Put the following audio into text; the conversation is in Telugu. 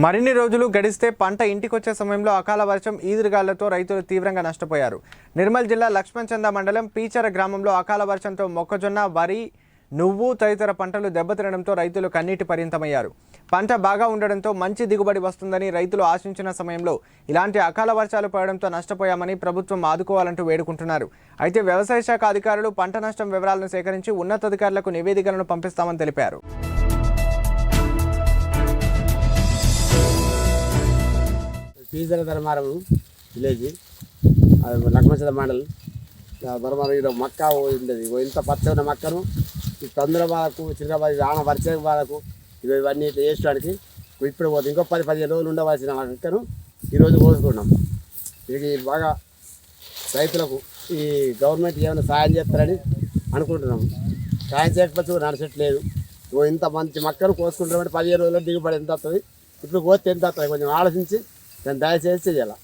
మరిన్ని రోజులు గడిస్తే పంట ఇంటికొచ్చే సమయంలో అకాల వర్షం ఈదురుగాళ్ళతో రైతులు తీవ్రంగా నష్టపోయారు. నిర్మల్ జిల్లా లక్ష్మణచంద మండలం పీచర గ్రామంలో అకాల వర్షంతో మొక్కజొన్న వరి నువ్వు తదితర పంటలు దెబ్బతినడంతో రైతులు కన్నీటి పర్యంతమయ్యారు పంట బాగా ఉండడంతో మంచి దిగుబడి వస్తుందని రైతులు ఆశించిన సమయంలో ఇలాంటి అకాల వర్షాలు పడడంతో నష్టపోయామని ప్రభుత్వం ఆదుకోవాలంటూ వేడుకుంటున్నారు. అయితే వ్యవసాయ శాఖ అధికారులు పంట నష్టం వివరాలను సేకరించి ఉన్నతాధికారులకు నివేదికలను పంపిస్తామని తెలిపారు. పీజల ధర్మారం విలేజ్. అది మండల్. ధర్మారం ఇక్కడ మక్క ఉండేది. ఇంత పచ్చ ఉన్న మక్కను ఈ తందుల బాధకు చిన్నబాధ ఆన పరిచయం బాధకు ఇవి ఇవన్నీ ఇట్లా వేసడానికి ఇప్పుడు పోతే ఇంకో పది పదిహేను రోజులు ఉండవలసిన మక్కను ఈరోజు కోసుకున్నాం. ఇది బాగా రైతులకు ఈ గవర్నమెంట్ ఏమైనా సాయం చేస్తారని అనుకుంటున్నాము సాయం చేయకపోతే నడచట్లేదు. ఇంత మంచి మక్కను కోసుకుంటామంటే పదిహేను రోజుల్లో దిగుబడి ఎంత వస్తుంది? ఇప్పుడు కోస్తే ఎంత వస్తుంది? కొంచెం ఆలోచించి 那大家先谢谢了。